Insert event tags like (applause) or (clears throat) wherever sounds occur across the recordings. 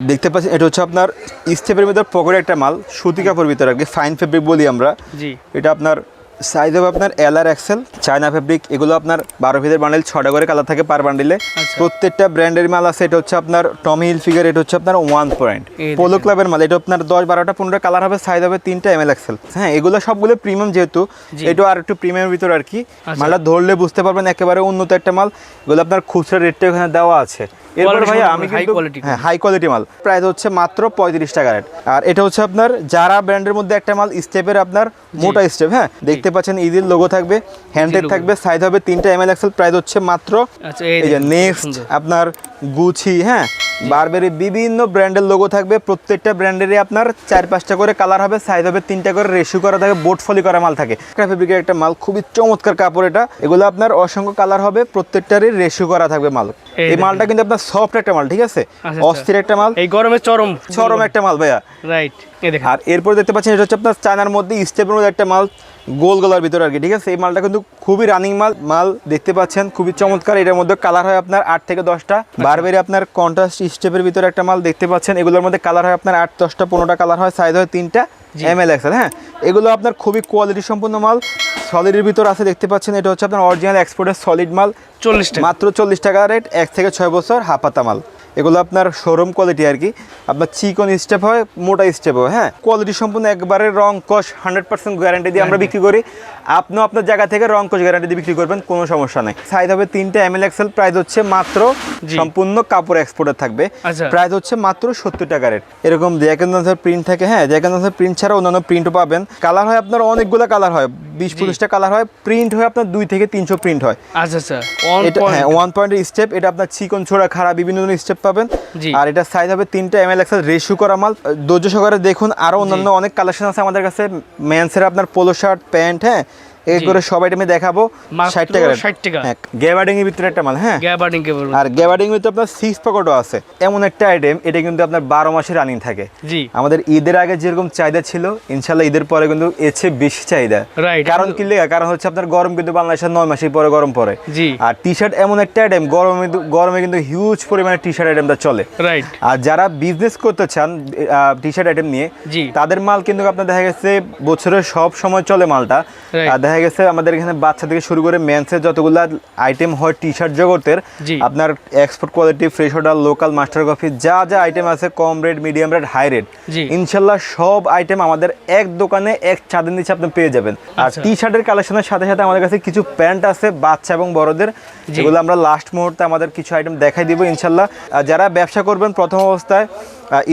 দেখতে পাচ্ছেন এটা হচ্ছে আপনার স্টেপের ভিতর পকেটে একটা মাল সুতি কাপড়ের ভিতরে আর কি ফাইন ফেব্রিক বলি আমরা। জি। এটা আপনার সাইজ হবে আপনার এল আর এক্সেল চায়না ফেব্রিক এগুলো আপনার বারো ফিদের বান্ডেল ছটা করে কালার থাকে পার বান্ডিলে আচ্ছা। প্রত্যেকটা ব্র্যান্ডের মাল আছে এটা হচ্ছে আপনার টমি হিল ফিগার এটা হচ্ছে আপনার ওয়ান পয়েন্ট পোলো ক্লাবের মাল এটা আপনার দশ বারোটা পনেরো কালার হবে সাইজ হবে তিনটা এম এল এক্সেল হ্যাঁ এগুলো সবগুলো প্রিমিয়াম যেহেতু এটা আর একটু প্রিমিয়ামের ভিতরে আর কি। আচ্ছা। মালটা ধরলে বুঝতে পারবেন একেবারে উন্নত একটা মাল। এগুলো আপনার খুচরা রেটটা ওখানে দেওয়া আছে। এরপর ভাইয়া আমি কিন্তু হ্যাঁ হাই কোয়ালিটি মাল। প্রাইস হচ্ছে মাত্র পঁয়ত্রিশ টাকা রেট আর এটা হচ্ছে আপনার যারা ব্র্যান্ডের মধ্যে একটা মাল স্টেপের আপনার মোটা স্টেপ হ্যাঁ দেখতে পাচ্ছেন ইদির লোগো থাকবে হ্যান্ডেড থাকবে সাইজ হবে তিনটা এম এল এক্সেল প্রাইস হচ্ছে মাত্র। আচ্ছা এই যে নেক্সট আপনার গুছি হ্যাঁ? বারবেরি বিভিন্ন ব্র্যান্ডের লোগো থাকবে প্রত্যেকটা ব্র্যান্ডেরই আপনার চার পাঁচটা করে কালার হবে সাইজ হবে তিনটা করে রেশু করা থাকে বোট ফলি করা মাল থাকে। ফেব্রিকের একটা মাল খুবই চমৎকার কাপড় এটা। এগুলো আপনার অসংখ্য কালার হবে প্রত্যেকটারই রেশু করা থাকবে মাল। এই মালটা কিন্তু আপনার সফট একটা মাল ঠিক আছে? আচ্ছা। অস্থির একটা মাল। এই গরমে চরম। চরম একটা মাল ভাইয়া। রাইট আর এরপর দেখতে পাচ্ছেন এটা হচ্ছে আপনার চায়নার মধ্যে স্টেপের মধ্যে একটা মাল গোল গলার ভিতরে আর কি ঠিক আছে? এই মালটা কিন্তু খুবই রানিং মাল। মাল দেখতে পাচ্ছেন খুবই চমৎকার। এটার মধ্যে কালার হয় আপনার আট থেকে দশটা। বারবেরি আপনার কন্ট্রাস্ট স্টেপের ভিতরে একটা মাল দেখতে পাচ্ছেন। এগুলোর মধ্যে কালার হয় আপনার আট দশটা পনেরোটা কালার হয় সাইজ হয় তিনটা এম এল এক্সেল হ্যাঁ? এগুলো আপনার খুবই কোয়ালিটি সম্পন্ন মাল। সলিডের ভিতর আছে দেখতে পাচ্ছেন এটা হচ্ছে আপনার অরিজিনাল এক্সপোর্টের সলিড মাল। চল্লিশ মাত্র চল্লিশ টাকা রেট এক থেকে ছয় বছর হাফাতা মাল। এগুলো আপনার শোরুম কোয়ালিটি আর কি। আপনার চিকন স্টেপ হয় মোটা স্টেপ হয় হ্যাঁ? কোয়ালিটি সম্পূর্ণ একবারে রং কস হান্ড্রেড পার্সেন্ট গ্যারান্টি দিয়ে আমরা বিক্রি করি। আপনিও আপনার জায়গা থেকে রং কষ গ্যারান্টি দিয়ে বিক্রি করবেন কোনো সমস্যা নেই। সাইজ হবে তিনটে এম এল এক্সেল প্রাইস হচ্ছে মাত্র সম্পূর্ণ কাপড় এক্সপোর্টের থাকবে। আচ্ছা। প্রাইস হচ্ছে মাত্র সত্তর টাকা রেট এরকম জ্যাকেন্দাসের প্রিন্ট থাকে হ্যাঁ জ্যাকেন্দাসের প্রিন্ট ছাড়া অন্যান্য প্রিন্টও পাবেন। কালার হয় আপনার অনেকগুলো কালার হয়। বিশ পঁচিশটা কালার হয়। প্রিন্ট হয় আপনার দুই থেকে তিনশো প্রিন্ট হয়। আচ্ছা আচ্ছা। এটা হ্যাঁ ওয়ান পয়েন্ট স্টেপ এটা আপনার চিকন ছোড়া খাড়া বিভিন্ন ধরনের স্টেপ পাবেন। আর এটা সাইজ হবে তিনটা এম এল এক্সেল রেশু করা মাল। ধৈর্য সহকারে দেখুন আরও অন্যান্য অনেক কালেকশন আছে আমাদের কাছে। মেন্সের আপনার পোলো শার্ট প্যান্ট হ্যাঁ জি। করে সব আইটেমে দেখাবো মাত্র ষাট টাকা 60 টাকা। হ্যাঁ গ্যাবার্ডিং এর ভিতরে একটা মাল হ্যাঁ? গ্যাবার্ডিং কে বলব আর গ্যাবার্ডিং এর ভিতরে আপনার সিক্স পকেটও আছে। এমন একটা আইটেম এটা কিন্তু আপনার বারো মাসে রানিং থাকে। জি। আমাদের ঈদের আগে যেরকম চাহিদা ছিল ইনশাল্লাহ ঈদের পরে কিন্তু এর চেয়ে বেশি চাহিদা। কারণ কি লেগা? কারণ হচ্ছে আপনার গরম কিন্তু বাংলাদেশের নয় মাসের পরে গরম পড়ে। জি। আর টি শার্ট এমন একটা আইটেম গরমে গরমে কিন্তু হিউজ পরিমাণে টি শার্ট আইটেমটা চলে। রাইট আর যারা বিজনেস করতে চান টি শার্ট আইটেম নিয়ে তাদের মাল কিন্তু আপনার দেখা গেছে বছরের সব সময় চলে মালটা. আর দেখা গেছে। আমাদের এখানে বাচ্চা থেকে শুরু করে মেন্সের যতগুলো আইটেম হয় টি শার্ট জগতের আপনার export quality fresh order local master coffee যা যা আইটেম আছে কম rate medium rate high rate ইনশাল্লাহ সব আইটেম আমাদের এক দোকানে এক ছাদের নিচে আপনি পেয়ে যাবেন। আর। টি শার্টের কালেকশনের সাথে সাথে আমাদের কাছে কিছু প্যান্ট আছে বাচ্চা এবং বড়দের। যেগুলো আমরা লাস্ট মুহূর্তে আমাদের কিছু আইটেম দেখাই দিব ইনশাল্লাহ। যারা ব্যবসা করবেন প্রথম অবস্থায়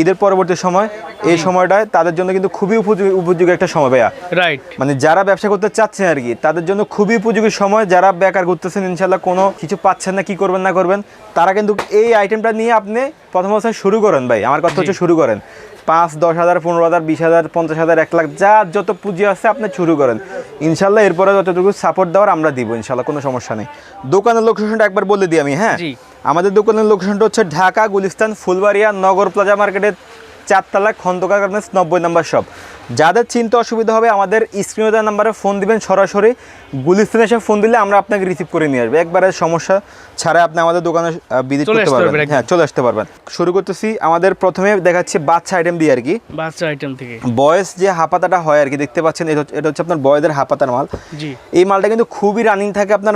ঈদের পরবর্তী সময় এই সময়টায় তাদের জন্য কিন্তু খুবই উপযোগী উপযোগী একটা সময় ভাইয়া। রাইট মানে যারা ব্যবসা করতে চাচ্ছেন আর কি তাদের জন্য খুবই উপযোগী সময় যারা বেকার ঘুরতেছেন ইনশাল্লাহ কোনো কিছু পাচ্ছেন না কি করবেন না করবেন তারা কিন্তু এই আইটেমটা নিয়ে আপনি প্রথম অবস্থায় শুরু করেন ভাই। আমার কথা হচ্ছে শুরু করেন। পাঁচ দশ হাজার পনেরো হাজার বিশ হাজার পঞ্চাশ হাজার এক লাখ যা যত পুঁজি আছে আপনি শুরু করেন। ইনশাল্লাহ এরপরে যতটুকু সাপোর্ট দেওয়ার আমরা দিব ইনশাল্লাহ কোনো সমস্যা নেই। দোকানের লোকেশনটা একবার বলে দিই আমি হ্যাঁ? আমাদের দোকানের লোকেশনটা হচ্ছে ঢাকা গুলিস্তান ফুলবাড়িয়া নগর প্লাজা মার্কেটের চারতলা খন্দকার গার্মেন্টস নব্বই নম্বর শপ যাদের চিন্তা অসুবিধা হবে আমাদের স্ক্রিনে দেওয়া নাম্বারে ফোন দিবেন সরাসরি গুলিস্তান এসে ফোন দিলে আমরা আপনাকে রিসিভ করে নিয়ে আসব। একবারে সমস্যা ছাড়া আপনি আমাদের দোকানে ভিজিট করতে পারবেন। হ্যাঁ চলে আসতে পারবেন। শুরু করতেছি আমাদের প্রথমে দেখাচ্ছি বাচ্চা আইটেম দিয়ে আর কি। বাচ্চা আইটেম থেকে। বয়স যে হাপাতাটা হয় আর কি দেখতে পাচ্ছেন এটা হচ্ছে- এটা হচ্ছে আপনার বয়দের হাপাতার মাল। জি। এই মালটা কিন্তু খুবই রানিং থাকে আপনার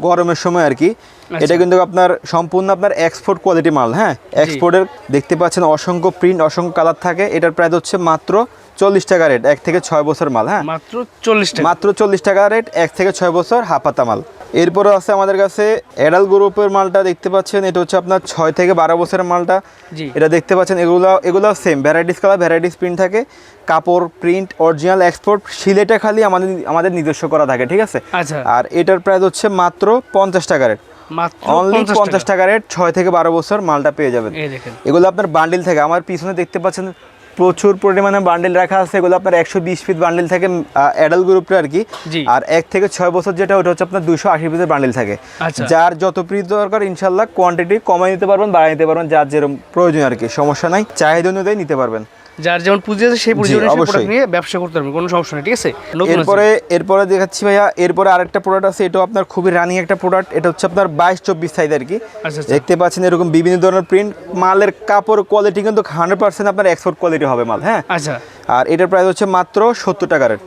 গরমের সময় আর কি। আচ্ছা। এটা কিন্তু আপনার সম্পূর্ণ আপনার এক্সপোর্ট কোয়ালিটি মাল হ্যাঁ? এক্সপোর্টের দেখতে পাচ্ছেন অসংখ্য প্রিন্ট অসংখ্য কালার থাকে। এটার প্রাইস হচ্ছে মাত্র চল্লিশ টাকা রেট এক থেকে ছয় বছর মাল হ্যাঁ? মাত্র চল্লিশ টাকা। মাত্র চল্লিশ টাকা রেট এক থেকে ছয় বছর হাফাতা মাল। এরপরে আছে আমাদের কাছে এডাল গ্রুপের মালটা দেখতে পাচ্ছেন এটা হচ্ছে আপনার ছয় থেকে বারো বছরের মালটা। এটা দেখতে পাচ্ছেন এগুলো এগুলো same varieties colour varieties print থাকে। কাপড় প্রিন্ট অরিজিনাল এক্সপোর্ট সিলেটে খালি আমাদের আমাদের নিজস্ব করা থাকে ঠিক আছে? আচ্ছা। আর এটার প্রাইস হচ্ছে মাত্র পঞ্চাশ টাকা রেট। অনলি পঞ্চাশ টাকা। রেট ছয় থেকে বারো বছর মালটা পেয়ে যাবেন। এগুলো আপনার বান্ডিল থাকে আমার পিছনে দেখতে পাচ্ছেন প্রচুর পরিমাণে বান্ডেল রাখা আছে। এগুলো আপনার একশো বিশ ফিট বান্ডেল থাকে অ্যাডাল গ্রুপটা আর কি। আর এক থেকে ছয় বছর যেটা ওটা হচ্ছে আপনার দুশো আশি পিসের বান্ডেল থাকে। আচ্ছা। যার যত পিস দরকার ইনশাল্লাহ কোয়ান্টিটি কমাই নিতে পারবেন বাড়াই নিতে পারবেন যার যেরকম প্রয়োজন আর কি। সমস্যা নাই চাহিদা অনুযায়ী নিতে পারবেন। যার যেমন পুঁজি আছে সেই পুঁজি অনুযায়ী নিয়ে ব্যবসা করতে পারবেন কোনো সমস্যা নেই ঠিক আছে? এরপরে এরপরে দেখাচ্ছি ভাইয়া এরপরে আরেকটা প্রোডাক্ট আছে এটাও আপনার খুবই রানিং একটা প্রোডাক্ট এটা হচ্ছে আপনার বাইশ চব্বিশ সাইজ আর কি। আচ্ছা আচ্ছা। দেখতে পাচ্ছেন এরকম বিভিন্ন ধরনের প্রিন্ট মালের কাপড় কোয়ালিটি কিন্তু হান্ড্রেড পার্সেন্ট আপনার এক্সপোর্ট কোয়ালিটি হবে মাল হ্যাঁ? আচ্ছা। আর এটার প্রাইস হচ্ছে মাত্র সত্তর টাকা রেট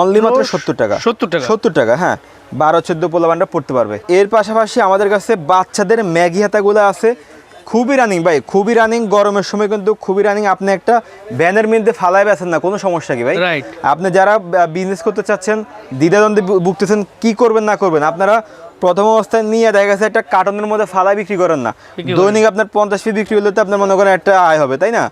অনলি মাত্র সত্তর টাকা। 70 টাকা? সত্তর টাকা হ্যাঁ। বারো চোদ্দ পোলাবানটা পড়তে পারবে। এর পাশাপাশি আমাদের কাছে বাচ্চাদের ম্যাগি হাতাগুলো আছে। খুবই রানিং ভাই খুবই রানিং গরমের সময় কিন্তু খুবই রানিং আপনি একটা ব্যানের মধ্যে ফালাই বেছেন না কোনো সমস্যা কি ভাই? আপনি যারা বিজনেস করতে চাচ্ছেন দ্বিধাদ্বন্দ্বে বুকতেছেন ভুগতেছেন কি করবেন না করবেন আপনারা প্রথম অবস্থায় নিয়ে দেখা গেছে একটা কার্টনের মধ্যে ফালা বিক্রি করেন না। দৈনিক আপনার পঞ্চাশ পিস বিক্রি হলে তো আপনার মনে করেন একটা আয় হবে তাই না?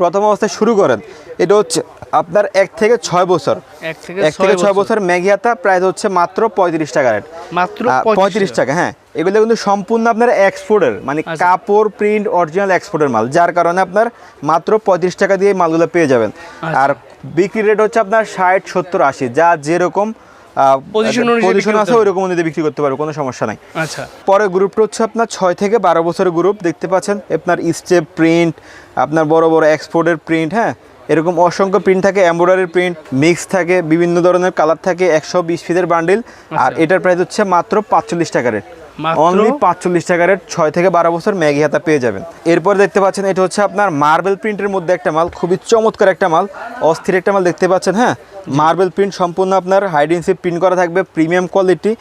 প্রথম অবস্থায় শুরু করেন। এটা হচ্ছে আপনার এক থেকে ছয় বছর। এক থেকে ছয় বছর। ম্যাগি হাতা প্রাইস হচ্ছে মাত্র পঁয়ত্রিশ টাকা রেট। মাত্র পঁয়ত্রিশ টাকা। হ্যাঁ। এগুলো কিন্তু সম্পূর্ণ আপনার এক্সপোর্টের মানে আচ্ছা। কাপড় প্রিন্ট অরিজিনাল এক্সপোর্টের মাল যার কারণে আপনার মাত্র পঁয়ত্রিশ টাকা দিয়ে মালগুলো পেয়ে যাবেন। আচ্ছা। আর বিক্রি রেট হচ্ছে আপনার ষাট সত্তর আশি যা যেরকম পজিশন আছে ওই রকম অনুযায়ী বিক্রি করতে পারো কোনো সমস্যা নাই। আচ্ছা। পরে গ্রুপটা হচ্ছে আপনার ছয় থেকে বারো বছরের গ্রুপ দেখতে পাচ্ছেন? আপনার স্টেপ প্রিন্ট আপনার বড় বড় এক্সপোর্টের প্রিন্ট হ্যাঁ? এরকম অসংখ্য প্রিন্ট থাকে এমব্রয়ডারি প্রিন্ট মিক্স থাকে বিভিন্ন ধরনের কালার থাকে একশো বিশ ফিটের বান্ডিল আর এটার প্রাইস হচ্ছে মাত্র পাঁচচল্লিশ টাকার রেট? অনলি পাঁচচল্লিশ টাকা রেট ছয় থেকে বারো বছর ম্যাগি হাতা পেয়ে যাবেন। এরপর দেখতে পাচ্ছেন এটা হচ্ছে আপনার মার্বেল প্রিন্টের মধ্যে একটা মাল খুবই চমৎকার একটা মাল অস্থির একটা মাল দেখতে পাচ্ছেন হ্যাঁ? মার্বেল প্রিন্ট সম্পূর্ণ আপনার হাইডেন্সি প্রিন্ট করা থাকবে প্রিমিয়াম কোয়ালিটি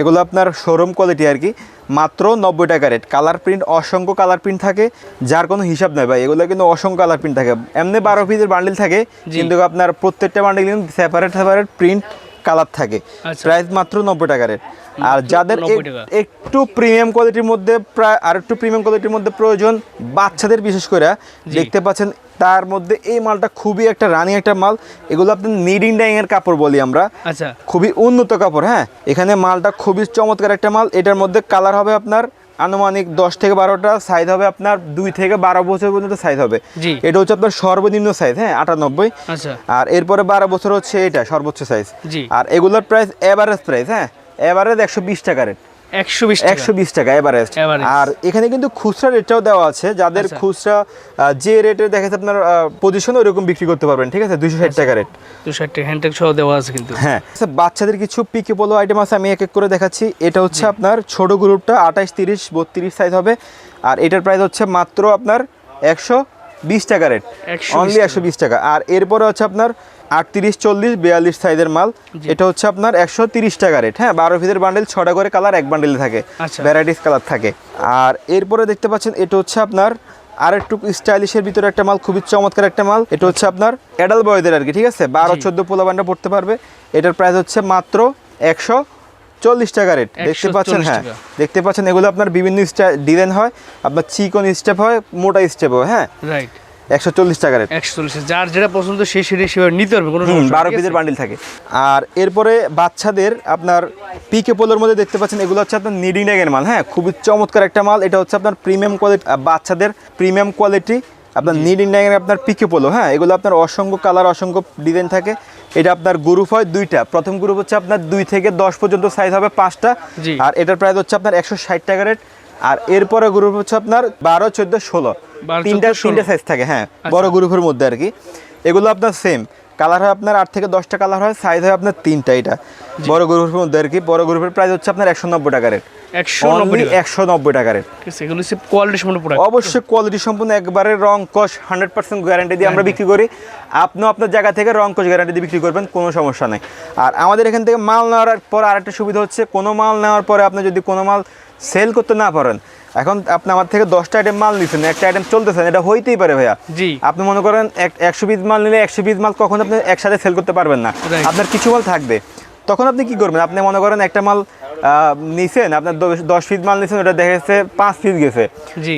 এগুলো আপনার শোরুম কোয়ালিটি আর কি মাত্র নব্বই টাকা রেট। কালার প্রিন্ট অসংখ্য কালার প্রিন্ট থাকে যার কোনো হিসাব নেই ভাই এগুলো কিন্তু অসংখ্য কালার প্রিন্ট থাকে। এমনি বারো পিসের বান্ডিল থাকে কিন্তু আপনার প্রত্যেকটা বান্ডিল কিন্তু সেপারেট সেপারেট প্রিন্ট কালার থাকে। আচ্ছা। প্রাইস মাত্র নব্বই টাকার আর যাদের 90 এক- টাকা। একটু প্রিমিয়াম কোয়ালিটির মধ্যে প্রায় আর একটু প্রিমিয়াম কোয়ালিটির মধ্যে প্রয়োজন বাচ্চাদের বিশেষ করে দেখতে পাচ্ছেন তার মধ্যে এই মালটা খুবই একটা রানি একটা মাল। এগুলো আপনার নিডিং ডাইং এর কাপড় বলি আমরা। আচ্ছা। খুবই উন্নত কাপড় হ্যাঁ? এখানে মালটা খুবই চমৎকার একটা মাল। এটার মধ্যে কালার হবে আপনার আনুমানিক দশ থেকে বারোটা সাইজ হবে আপনার দুই থেকে বারো বছর পর্যন্ত সাইজ হবে। এটা হচ্ছে আপনার সর্বনিম্ন সাইজ হ্যাঁ আটানব্বই। আচ্ছা। আর এরপরে বারো বছর হচ্ছে এটা সর্বোচ্চ সাইজ আর এগুলোর প্রাইস এভারেজ প্রাইস হ্যাঁ এভারেজ একশো বিশ টাকা রেট একশো বিশ টাকা। Average। আর এখানে কিন্তু খুচরা রেটটাও দেওয়া আছে। যাদের আচ্ছা। খুচরা যে রেটে দেখা যাচ্ছে আপনার পজিশন ওইরকম বিক্রি করতে পারবেন ঠিক আছে? দুইশো ষাট টাকা রেট দু ষাটটি হ্যান্ডটেক সহ দেওয়া আছে কিন্তু। হ্যাঁ। আচ্ছা, বাচ্চাদের কিছু পিকে পোলো আইটেম আছে আমি এক এক করে দেখাচ্ছি। এটা হচ্ছে আপনার ছোট গ্রুপটা আঠাশ তিরিশ বত্রিশ সাইজ হবে। আর এটার প্রাইস হচ্ছে মাত্র আপনার একশো বিশ টাকা রেট 120 অনলি একশো বিশ টাকা। আর এরপরে হচ্ছে আপনার আটত্রিশ চল্লিশ বিয়াল্লিশ সাইজের মাল। এটা হচ্ছে আপনার একশো তিরিশ টাকা রেট হ্যাঁ বারো ফিটের বান্ডেল ছটা করে কালার এক বান্ডেলে থাকে। আচ্ছা। ভ্যারাইটিস কালার থাকে। আর এরপরে দেখতে পাচ্ছেন এটা হচ্ছে আপনার আর একটু স্টাইলিশের ভিতরে একটা মাল খুবই চমৎকার একটা মাল। এটা হচ্ছে আপনার অ্যাডাল বয়দের আর কি ঠিক আছে? বারো। চোদ্দ পোলা বান্ডা পড়তে পারবে। এটার প্রাইস হচ্ছে মাত্র একশো চল্লিশ টাকা রেট দেখতে 140 পাচ্ছেন হ্যাঁ। দেখতে পাচ্ছেন এগুলো আপনার বিভিন্ন ডিজাইন হয় আপনার চিকন স্টেপ হয় মোটা স্টেপ হয় হ্যাঁ? রাইট একশো চল্লিশ টাকা রেট একশো চল্লিশ যার যেটা পছন্দ সেই সেটা সেভাবে নিতে পারবে কোনো হুম, সমস্যা নেই, বারো পিসের বান্ডিল থাকে। আর এরপরে বাচ্চাদের আপনার পিকে পোলোর মধ্যে দেখতে পাচ্ছেন এগুলো হচ্ছে আপনার নিডিং ড্যাগের মাল হ্যাঁ? খুবই চমৎকার একটা মাল। এটা হচ্ছে আপনার প্রিমিয়াম কোয়ালিটি বাচ্চাদের প্রিমিয়াম কোয়ালিটি আপনার নিডিং ড্যাগের আপনার পিকে পোলো হ্যাঁ? এগুলো আপনার অসংখ্য কালার অসংখ্য ডিজাইন থাকে। এটা আপনার গ্রুপ হয় দুইটা। প্রথম গ্রুপ হচ্ছে আপনার দুই থেকে দশ পর্যন্ত সাইজ হবে পাঁচটা। আর এটার প্রাইস হচ্ছে আপনার একশো ষাট টাকা রেট আর এরপরে গ্রুপ হচ্ছে আপনার বারো চোদ্দ ষোলো। 12, তিনটা তিনটা সাইজ থাকে হ্যাঁ। আচ্ছা। বড় গ্রুপের মধ্যে আর কি। এগুলো আপনার সেম কালার হয় আপনার আট থেকে দশটা কালার হয় সাইজ হয় আপনার তিনটা এটা। বড় গ্রুপের মধ্যে আর কি বড় গ্রুপের প্রাইস হচ্ছে আপনার একশো নব্বই টাকা রেট একশো নব্বই টাকা। রেট কোয়ালিটি সম্পূর্ণ অবশ্যই কোয়ালিটি সম্পূর্ণ একবারে রং কস হান্ড্রেড পার্সেন্ট গ্যারান্টি দিয়ে আমরা বিক্রি করি। আপনিও আপনার জায়গা থেকে রং কস গ্যারান্টি দিয়ে বিক্রি করবেন কোনো সমস্যা নেই। আর আমাদের এখান থেকে মাল নেওয়ার পর আরেকটা সুবিধা হচ্ছে কোনো মাল নেওয়ার পরে আপনি যদি কোনো মাল সেল করতে না পারেন। এখন আপনি আমার থেকে দশটা আইটেম মাল নিচ্ছেন একটা আইটেম চলতেছেন এটা হইতেই পারে ভাইয়া। জি। আপনি মনে করেন এক একশো পিস মাল নিলে একশো পিস মাল কখন আপনি একসাথে সেল করতে পারবেন না। আপনার কিছু মাল থাকবে। তখন আপনি কি করবেন? আপনি মনে করেন একটা মাল নিছেন আপনার দশ- পিস মাল নিছেন ওটা দেখা যাচ্ছে পাঁচ পিস গেছে।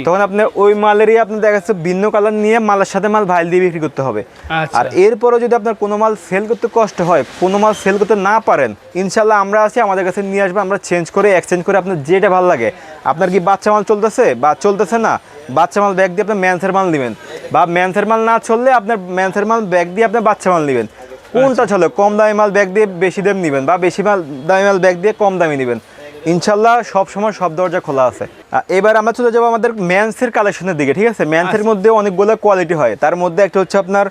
তখন আপনি ওই মালেরই আপনি দেখা যাচ্ছে ভিন্ন কালার নিয়ে মালের সাথে মাল ভাইল দিয়ে বিক্রি করতে হবে। আচ্ছা। আর এরপরও যদি আপনার কোনো মাল সেল করতে কষ্ট হয় কোনো মাল সেল করতে না পারেন ইনশাল্লাহ আমরা আছি আমাদের কাছে নিয়ে আসবে আমরা চেঞ্জ করে এক্সচেঞ্জ করে আপনার যেটা ভালো লাগে। আপনার কি বাচ্চা মাল চলতেছে? বা চলতেছে না। বাচ্চা মাল ব্যাগ দিয়ে আপনার ম্যান্সের মাল নেবেন। বা ম্যান্সের মাল না চললে আপনার ম্যান্সের মাল ব্যাগ দিয়ে আপনার বাচ্চা মাল নেবেন। কোনটা চলে কম দামি মাল ব্যাগ দিয়ে বেশি দাম নেবেন বা বেশি মাল দামি মাল ব্যাগ দিয়ে কম দামি নেবেন। ইনশাল্লাহ সব সময় সব দরজা খোলা আছে। এবার আমরা চলে যাব আমাদের ম্যান্সের কালেকশনের দিকে ঠিক আছে? ম্যান্সের মধ্যে অনেকগুলো কোয়ালিটি হয়। তার মধ্যে একটা হচ্ছে আপনার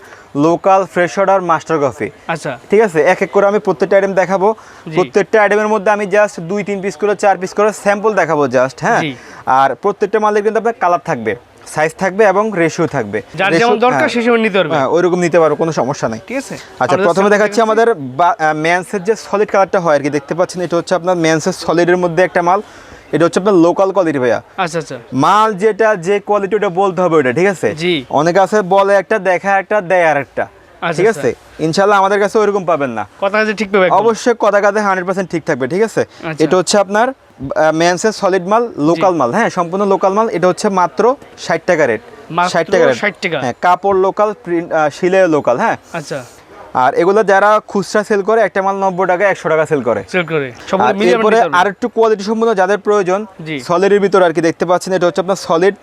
local fresh order master coffee আচ্ছা। ঠিক আছে? এক এক করে আমি প্রত্যেকটা আইটেম দেখাবো। প্রত্যেকটা আইটেমের মধ্যে আমি জাস্ট দুই তিন পিস করে চার পিস করে স্যাম্পল দেখাবো জাস্ট হ্যাঁ? আর প্রত্যেকটা মালের কিন্তু আপনার কালার থাকবে। সাইজ থাকবে এবং রেশিও থাকবে। যার যেমন দরকার হ্যাঁ, সে সময় নিতে পারবে। হ্যাঁ ওইরকম নিতে পারো কোনো সমস্যা নাই। ঠিক আছে। আচ্ছা প্রথমে দেখাচ্ছি আমাদের ম্যান্সের যে সলিড কালারটা হয় আর কি দেখতে পাচ্ছেন এটা হচ্ছে আপনার ম্যান্সের সলিডের মধ্যে একটা মাল। এটা হচ্ছে আপনার লোকাল কোয়ালিটি ভাইয়া। আচ্ছা আচ্ছা। মাল যেটা যে কোয়ালিটি ওটা বলতে হবে ওটা ঠিক আছে? জি। অনেক আছে বলে একটা দেখা একটা দেয় আর একটা আচ্ছা, ঠিক আছে? ইনশাল্লাহ আমাদের কাছে ওইরকম পাবেন না। কথা কাছে ঠিক পাবে অবশ্যই কথা কাজে হান্ড্রেড পার্সেন্ট ঠিক থাকবে ঠিক আছে? আচ্ছা। এটা হচ্ছে আপনার ম্যান্সের সলিড মাল লোকাল মাল। হ্যাঁ সম্পূর্ণ লোকাল মাল। এটা হচ্ছে মাত্র ষাট টাকা রেট ষাট টাকা রেট ষাট টাকা। হ্যাঁ কাপড় লোকাল প্রিন্ট শিলে লোকাল হ্যাঁ। আচ্ছা। আর এগুলো যারা খুচরা সেল করে একটা মাল নব্বই টাকা একশো টাকা সেল করে। এরপরে আর একটু কোয়ালিটি সম্পূর্ণ যাদের প্রয়োজন সলিডের ভিতরে আর কি দেখতে পাচ্ছেন এটা হচ্ছে আপনার সলিড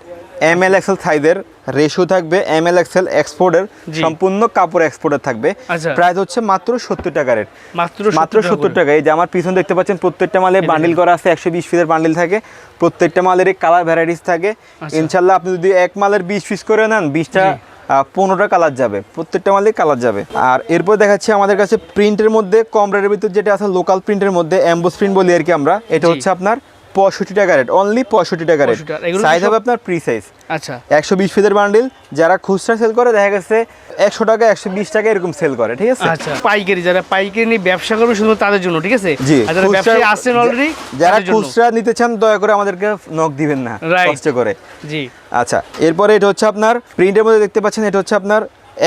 এম এল এক্সেল সাইজের রেশিও থাকবে এম এল এক্সেল এক্সপোর্টের। সম্পূর্ণ কাপড় এক্সপোর্টের থাকবে। আচ্ছা। প্রাইস হচ্ছে মাত্র সত্তর টাকা রেট মাত্র মাত্র সত্তর টাকা। এই যে আমার পিছনে দেখতে পাচ্ছেন প্রত্যেকটা মালে বান্ডিল করা আছে একশো বিশ পিসের বান্ডিল থাকে। প্রত্যেকটা মালের কালার ভ্যারাইটিস থাকে। আচ্ছা। ইনশাল্লাহ আপনি যদি এক মালের বিশ পিস করে নেন বিশটা পনেরোটা কালার যাবে। প্রত্যেকটা মালে কালার যাবে। আর এরপর দেখাচ্ছি আমাদের কাছে প্রিন্টের মধ্যে কম রেটের ভিতর যেটা আছে লোকাল প্রিন্টের মধ্যে অ্যাম্বোস প্রিন্ট বলি আর কি আমরা। এটা হচ্ছে আপনার পঁয়ষট্টি টাকা রেট অনলি পঁয়ষট্টি টাকা রেট। 65 টাকা। এগুলো কি সাইজ হবে আপনার প্রি সাইজ আচ্ছা। একশো বিশ পিসের বান্ডিল যারা খুচরা সেল করে দেখা গেছে একশো টাকা একশো বিশ টাকা এরকম সেল করে ঠিক আছে? আচ্ছা পাইকারি যারা পাইকারি নিয়ে ব্যবসা করবে শুধু তাদের জন্য ঠিক আছে? জি যারা খুচরা- ব্যবসায়ী আসছেন অলরেডি যারা খুচরা নিতে চান দয়া করে আমাদেরকে নক দিবেন না কষ্ট করে। জি। আচ্ছা এরপরে এটা হচ্ছে আপনার প্রিন্টের মধ্যে দেখতে পাচ্ছেন এটা হচ্ছে আপনার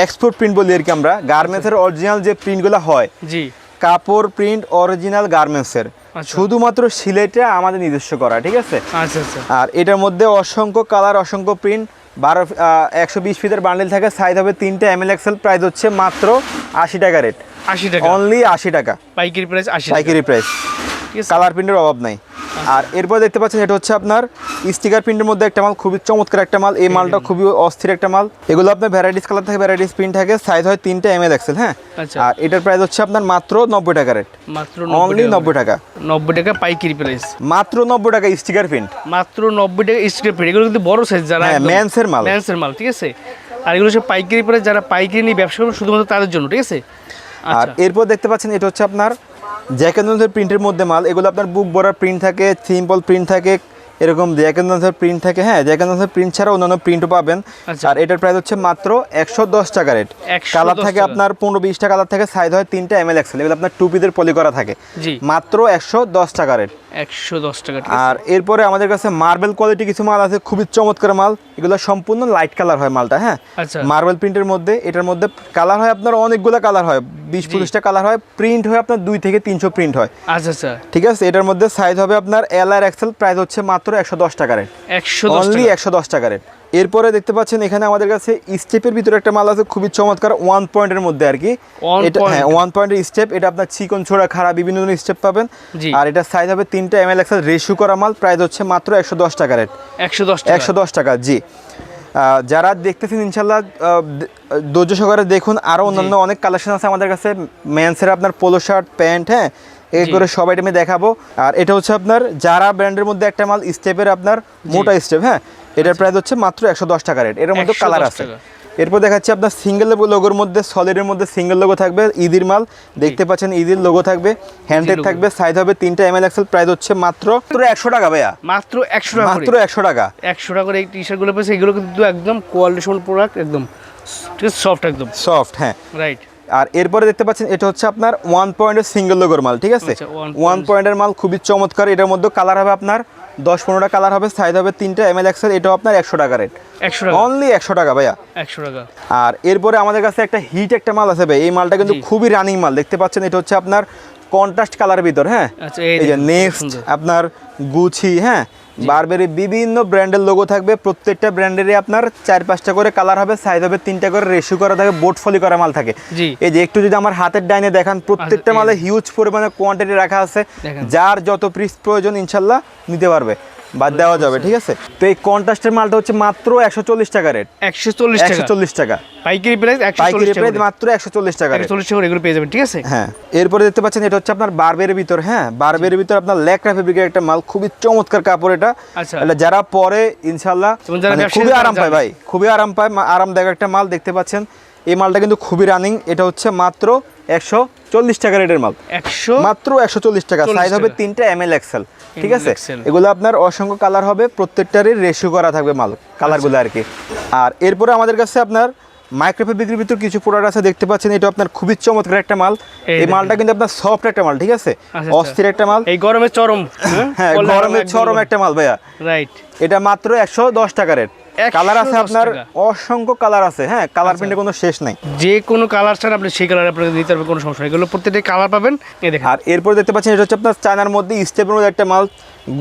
এক্সপোর্ট প্রিন্ট বলি আর কি আমরা। গার্মেন্টসের অরিজিনাল যে প্রিন্টগুলো হয় জি। কাপড় প্রিন্ট অরিজিনাল গার্মেন্টসের আচ্ছা। শুধুমাত্র সিলেটে আমাদের নিজস্ব করা ঠিক আছে? আচ্ছা আচ্ছা। আর এটার মধ্যে অসংখ্য কালার অসংখ্য প্রিন্ট বারো একশো বিশ ফিটের বান্ডেল থাকে সাইজ হবে তিনটে এম এল এক্সেল প্রাইস হচ্ছে মাত্র আশি টাকা রেট আশি টাকা। অনলি আশি টাকা। পাইকারি প্রাইস আশি পাইকারি প্রাইস কালার প্রিন্টের অভাব নাই। আর এরপর দেখতে পাচ্ছেন এটা হচ্ছে আপনার স্টিকার প্রিন্টের মধ্যে একটা মাল খুবই চমৎকার একটা মাল। এই মালটা খুবই অস্থির একটা মাল। এগুলো আপনার ভ্যারাইটিস কালার থাকে ভ্যারাইটিস প্রিন্ট থাকে সাইজ হয় তিনটে এম এল এক্সেল হ্যাঁ? আচ্ছা। আর এটার প্রাইস হচ্ছে আপনার মাত্র নব্বই টাকা রেট মাত্র অনলি নব্বই টাকা নব্বই টাকা। পাইকারি প্রাইস মাত্র নব্বই টাকা স্টিকার প্রিন্ট মাত্র নব্বই টাকা স্টিকার প্রিন্ট এগুলো কিন্তু বড় সাইজ যারা এর মাল। ম্যান্সের মাল ঠিক আছে? আর এগুলো সব পাইকারি প্রাইস যারা পাইকারি নিয়ে ব্যবসা করবে শুধুমাত্র তাদের জন্য ঠিক আছে? আর আচ্ছা। এরপর দেখতে পাচ্ছেন এটা হচ্ছে আপনার জ্যাকেন্দ্রের প্রিন্টের মধ্যে মাল। এগুলো আপনার বুক বড়ার প্রিন্ট থাকে সিম্পল প্রিন্ট থাকে এরকম জ্যাকেন্দ্রের প্রিন্ট থাকে। হ্যাঁ জ্যাকেন্দ্রের প্রিন্ট ছাড়া অন্যান্য প্রিন্টও পাবেন। আচ্ছা। আর এটার প্রাইস হচ্ছে মাত্র একশো দশ টাকা রেট কালার থাকে আপনার পনেরো বিশটা কালার থাকে সাইজ হয় তিনটা এম এল এক্সেল এগুলো আপনার টুপিদের পলি করা থাকে। মাত্র একশো দশ টাকা রেট একশো দশ টাকা আর এরপরে আমাদের কাছে মার্বেল কোয়ালিটি কিছু মাল আছে খুবই চমৎকার মাল। এগুলো সম্পূর্ণ লাইট কালার হয় মালটা হ্যাঁ? আচ্ছা। মার্বেল প্রিন্টের মধ্যে এটার মধ্যে কালার হয় আপনার অনেকগুলো কালার হয়। বিশ পঁচিশটা কালার হয় প্রিন্ট হয় আপনার দুই থেকে তিনশো প্রিন্ট হয়। আচ্ছা আচ্ছা। ঠিক আছে? এটার মধ্যে সাইজ হবে আপনার এল আর এক্সেল প্রাইস হচ্ছে মাত্র একশো দশ টাকা রেট একশো দশ অনলি একশো দশ টাকা রেট এরপরে দেখতে পাচ্ছেন এখানে আমাদের কাছে স্টেপের ভিতরে একটা মাল আছে খুবই চমৎকার ওয়ান পয়েন্টের মধ্যে আর কি। এটা হ্যাঁ ওয়ান পয়েন্টের স্টেপ এটা আপনার চিকন ছোড়া খাড়া বিভিন্ন ধরনের স্টেপ পাবেন। আর এটা সাইজ হবে তিনটা এম এল এক্সেল রেশিও করা মাল প্রাইস হচ্ছে মাত্র একশো দশ টাকা রেট একশো দশ টাকা। একশো দশ টাকা জি। যারা দেখতেছেন ইনশাল্লাহ ধৈর্য সহকারে দেখুন। আরও অন্যান্য অনেক কালেকশন আছে আমাদের কাছে মেন্সের আপনার পোলো শার্ট প্যান্ট হ্যাঁ এই করে সব আইটেমে দেখাবো। আর এটা হচ্ছে আপনার যারা ব্র্যান্ডের মধ্যে একটা মাল স্টেপের আপনার মোটা স্টেপ হ্যাঁ এটার প্রাইস হচ্ছে মাত্র একশো দশ টাকা রেট এর মধ্যে কালার আছে। এরপর দেখাচ্ছি আপনার সিঙ্গেল লোগোর মধ্যে সলিডের মধ্যে সিঙ্গেল লোগো থাকবে ঈদের মাল। দেখতে পাচ্ছেন ঈদের লোগো থাকবে হ্যান্ডেড। থাকবে সাইজ হবে তিনটা এম এল এক্সেল প্রাইস হচ্ছে মাত্র একশো টাকা ভাইয়া। মাত্র একশো টাকা মাত্র একশো টাকা। একশো টাকা করে এই টি শার্টগুলো পেয়েছে এগুলো কিন্তু একদম কোয়ালিটি প্রোডাক্ট একদম সফট একদম। সফট হ্যাঁ। রাইট আর এরপরে দেখতে পাচ্ছেন এটা হচ্ছে আপনার ওয়ান পয়েন্টের সিঙ্গেল লোগোর মাল ঠিক আছে? আচ্ছা, ওয়ান পয়েন্টের মাল খুবই চমৎকার এটার মধ্যে কালার হবে আপনার দশ পনেরোটা কালার হবে সাইজ হবে তিনটা এম এল এক্সেল এটাও আপনার একশো টাকা রেট একশো টাকা। অনলি একশো টাকা ভাইয়া। একশো টাকা। আর এরপরে আমাদের কাছে একটা হিট একটা মাল আছে ভাই এই মালটা কিন্তু খুবই রানিং মাল। দেখতে পাচ্ছেন এটা হচ্ছে আপনার কন্ট্রাস্ট কালার ভিতর হ্যাঁ? আচ্ছা এই যে নেক্সট আপনার গুছি হ্যাঁ? বারবেরি বিভিন্ন ব্র্যান্ডের লোগো থাকবে। প্রত্যেকটা ব্র্যান্ডেরই আপনার চার পাঁচটা করে কালার হবে সাইজ হবে তিনটা করে রেশু করা থাকে বোট ফলি করা মাল থাকে। এই যে একটু যদি আমার হাতের ডাইনে দেখান প্রত্যেকটা আচ্ছা, মালে হিউজ পরিমাণে কোয়ান্টিটি রাখা আছে। যার যত পিস প্রয়োজন ইনশাল্লাহ নিতে পারবে। বাদ দেওয়া যাবে ঠিক আছে? তো এই কন্ট্রাস্টের মালটা হচ্ছে মাত্র একশো চল্লিশ টাকা রেট একশো চল্লিশ একশো টাকা চল্লিশ টাকা। পাইকারি প্রাইস পাইকারি প্রাইস মাত্র একশো চল্লিশ টাকা চল্লিশ টাকা এগুলো পেয়ে যাবেন ঠিক আছে? হ্যাঁ। এরপরে দেখতে পাচ্ছেন এটা হচ্ছে আপনার বারবের ভিতর হ্যাঁ? বারবের ভিতর আপনার ফেব্রিকের একটা মাল খুবই চমৎকার কাপড় এটা। আচ্ছা। এটা যারা পরে ইনশাল্লাহ মানে খুবই আরাম পায় ভাই খুবই আরাম পায় আরামদায়ক একটা মাল দেখতে পাচ্ছেন। এই মালটা কিন্তু খুবই রানিং এটা হচ্ছে মাত্র একশো চল্লিশ টাকা রেটের মাল। একশো মাত্র একশো চল্লিশ টাকা। সাইজ হবে তিনটা এম এল এক্সেল ঠিক আছে? এগুলো আপনার অসংখ্য কালার হবে প্রত্যেকটারই রেশিও করা থাকবে মাল কালারগুলো আর কি। আর এরপরে আমাদের কাছে আপনার মাইক্রোফেব বিক্রির ভিতর কিছু প্রোডাক্ট আছে দেখতে পাচ্ছেন এটা আপনার খুবই চমৎকার একটা মাল। এই মালটা কিন্তু আপনার সফট একটা মাল ঠিক আছে? আচ্ছা। অস্থির একটা মাল। এই গরমে চরম হ্যাঁ? গরমের চরম একটা মাল ভাইয়া। রাইট এটা মাত্র একশো দশ টাকা রেট। 110 কালার আছে আপনার অসংখ্য কালার আছে। হ্যাঁ কালার প্রিন্টে কোনো শেষ নাই। যে কোনো কালার চান আপনি সেই কালার আপনাকে দিতে পারবেন কোনো সমস্যা নেই। এগুলো প্রত্যেকটা কালার পাবেন। দেখেন। আর এরপর দেখতে পাচ্ছেন এটা হচ্ছে আপনার চায়নার মধ্যে স্টেপের মধ্যে একটা মাল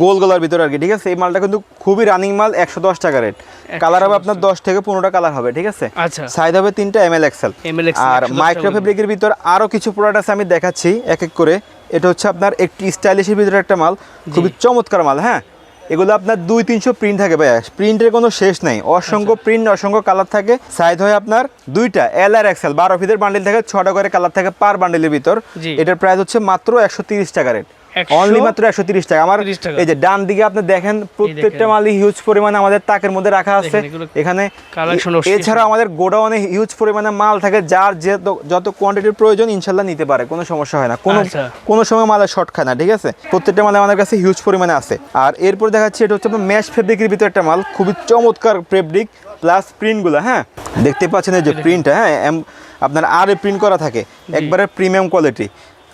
গোল গলার ভিতরে আর কি ঠিক আছে? এই মালটা কিন্তু খুবই রানিং মাল একশো দশ টাকা রেট কালার হবে আপনার দশ থেকে পনেরোটা কালার হবে ঠিক আছে? আচ্ছা। সাইজ হবে তিনটা এম এল এক্সেল আর 110 মাইক্রো ফেব্রিকের ভিতর আরও কিছু প্রোডাক্ট আছে আমি দেখাচ্ছি এক এক করে। এটা হচ্ছে আপনার একটি স্টাইলিশের ভিতরে একটা মাল খুবই চমৎকার মাল হ্যাঁ? এগুলো আপনার দুই তিনশো প্রিন্ট থাকে ভাইয়া। প্রিন্টের কোনো শেষ নাই। অসংখ্য আচ্ছা। প্রিন্ট অসংখ্য কালার থাকে। সাইজ হয় আপনার দুইটা এল আর এক্সেল বারো ফিটের বান্ডিল থাকে ছটা করে কালার থাকে পার বান্ডিলের ভিতর। এটার প্রাইস হচ্ছে মাত্র একশো তিরিশ টাকা রেট 130 অনলি মাত্র একশো তিরিশ টাকা। আমার এই যে ডান দিকে আপনি দেখেন প্রত্যেকটা মালই হিউজ পরিমাণে আমাদের তাকের মধ্যে রাখা আছে। এখানে। এছাড়া আমাদের গোডাউনে হিউজ পরিমাণে মাল থাকে যার যে যত কোয়ান্টিটির প্রয়োজন ইনশাল্লাহ নিতে পারে কোনো সমস্যা হয় না। কোনো আচ্ছা। কোনো সময় মালের শর্ট খায় না ঠিক আছে? প্রত্যেকটা মাল আমাদের কাছে হিউজ পরিমাণে আছে। আর এরপর দেখাচ্ছি এটা হচ্ছে আপনার ম্যাশ ফেব্রিকের ভিতরে একটা মাল খুবই চমৎকার ফেব্রিক প্লাস প্রিন্টগুলো হ্যাঁ? দেখতে পাচ্ছেন এই যে প্রিন্টটা হ্যাঁ? এম- আপনার আর প্রিন্ট করা থাকে। একবারে প্রিমিয়াম কোয়ালিটি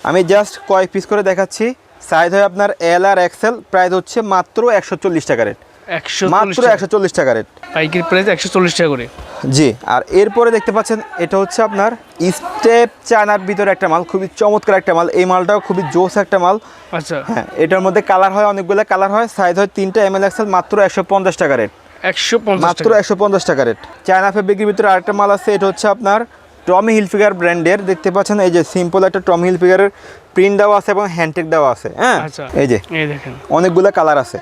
আমি জাস্ট কয়েক পিস করে দেখাচ্ছি। সাইজ হয় আপনার এল আর এক্সেল প্রাইস হচ্ছে মাত্র একশো চল্লিশ টাকা রেট মাত্র একশো চল্লিশ টাকা রেট পাইকারি প্রাইস একশো চল্লিশ টাকা করে। জি আর এরপরে দেখতে পাচ্ছেন এটা হচ্ছে আপনার স্টেপ চায়নার ভিতরে একটা মাল খুবই চমৎকার একটা মাল। এই মালটাও খুবই জোস একটা মাল। আচ্ছা। হ্যাঁ এটার মধ্যে কালার হয় অনেকগুলো কালার হয়। সাইজ হয় তিনটা এম এল এক্সেল মাত্র একশো পঞ্চাশ টাকা রেট একশো পঞ্চাশ মাত্র একশো পঞ্চাশ টাকা রেট চায়না ফেব্রিকের ভিতরে আরেকটা মাল আছে এটা হচ্ছে আপনার টমি হিলফিগার ব্র্যান্ডের দেখতে পাচ্ছেন এই যে সিম্পল একটা টমি হিলফিগারের প্রিন্ট দেওয়া আছে এবং হ্যান্ডটেক দেওয়া আছে হ্যাঁ? আচ্ছা। এই যে অনেকগুলো কালার আছে।